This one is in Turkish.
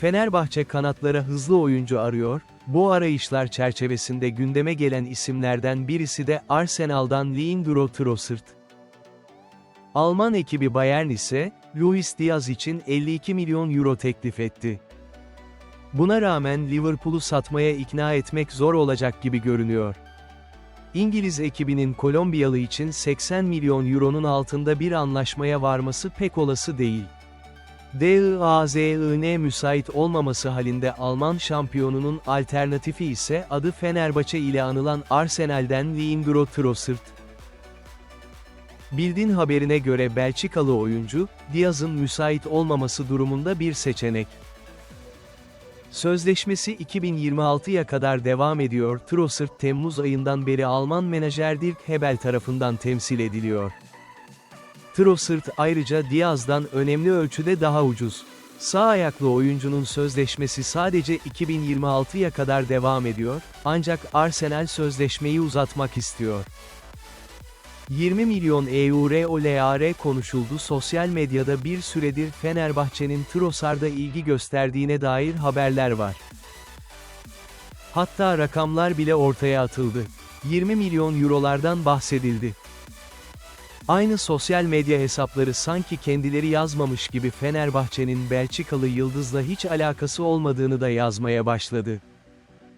Fenerbahçe kanatlara hızlı oyuncu arıyor, bu arayışlar çerçevesinde gündeme gelen isimlerden birisi de Arsenal'dan Leandro Trossard. Alman ekibi Bayern ise, Luis Diaz için 52 milyon euro teklif etti. Buna rağmen Liverpool'u satmaya ikna etmek zor olacak gibi görünüyor. İngiliz ekibinin Kolombiyalı için 80 milyon euronun altında bir anlaşmaya varması pek olası değil. DIAZIN müsait olmaması halinde Alman şampiyonunun alternatifi ise adı Fenerbahçe ile anılan Arsenal'den Leandro Trossard. Bildin haberine göre Belçikalı oyuncu, Diaz'ın müsait olmaması durumunda bir seçenek. Sözleşmesi 2026'ya kadar devam ediyor. Trossard Temmuz ayından beri Alman menajer Dirk Hebel tarafından temsil ediliyor. Trossard ayrıca Diaz'dan önemli ölçüde daha ucuz. Sağ ayaklı oyuncunun sözleşmesi sadece 2026'ya kadar devam ediyor, ancak Arsenal sözleşmeyi uzatmak istiyor. 20 milyon LAR konuşuldu sosyal medyada bir süredir Fenerbahçe'nin Trossard'a ilgi gösterdiğine dair haberler var. Hatta rakamlar bile ortaya atıldı. 20 milyon eurolardan bahsedildi. Aynı sosyal medya hesapları sanki kendileri yazmamış gibi Fenerbahçe'nin Belçikalı yıldızla hiç alakası olmadığını da yazmaya başladı.